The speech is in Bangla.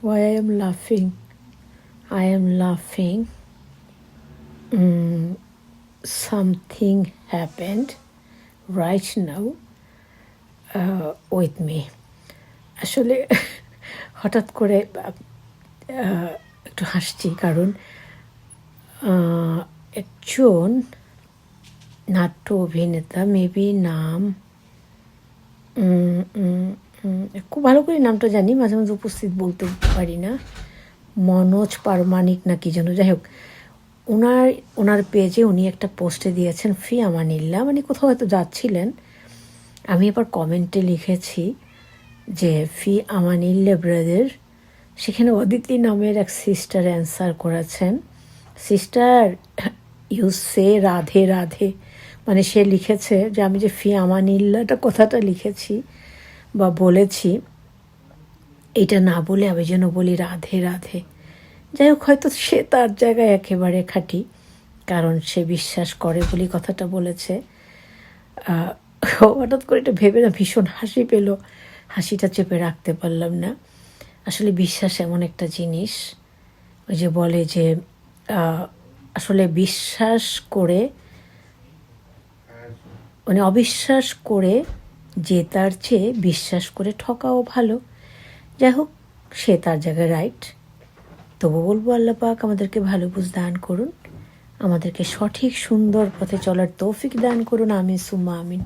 Why I am laughing? I am laughing. Mm, something happened right now uh, with me. আসলে হঠাৎ করে একটু হাসছি কারণ একজন নাট্য অভিনেতা মেবি নাম খুব ভালো করে নামটা জানি, মাঝে মাঝে উপস্থিত বলতে পারি না। মনোজ পারমানিক না কি যেন, যাই হোক। ওনার ওনার পেজে উনি একটা পোস্টে দিয়েছেন, ফি আমানিল্লা মানে কোথাও হয়তো যাচ্ছিলেন। আমি এবার কমেন্টে লিখেছি যে, ফি আমানিল্লা ব্রাদার সেখানে অদিতি নামের এক সিস্টার অ্যান্সার করেছেন। সিস্টার ইউ সে রাধে রাধে। মানে সে লিখেছে যে, আমি যে ফি আমানিল্লাটা কথাটা লিখেছি বা বলেছি, এটা না বলে আমি যেন বলি রাধে রাধে। যাই হোক, হয়তো সে তার জায়গায় একেবারে খাঁটি, কারণ সে বিশ্বাস করে বলি কথাটা বলেছে। হঠাৎ করে এটা ভেবে না ভীষণ হাসি পেল। হাসিটা চেপে রাখতে পারলাম না। আসলে বিশ্বাস এমন একটা জিনিস, ওই যে বলে যে আসলে বিশ্বাস করে মানে অবিশ্বাস করে জেতার চেয়ে বিশ্বাস করে ঠকাও ভালো। যাই হোক সে তার জায়গায় রাইট তবু বলব আল্লাহ পাক আমাদেরকে ভালো বুঝ দান করুন। আমাদেরকে সঠিক সুন্দর পথে চলার তৌফিক দান করুন। আমিন, সুম্মা আমিন।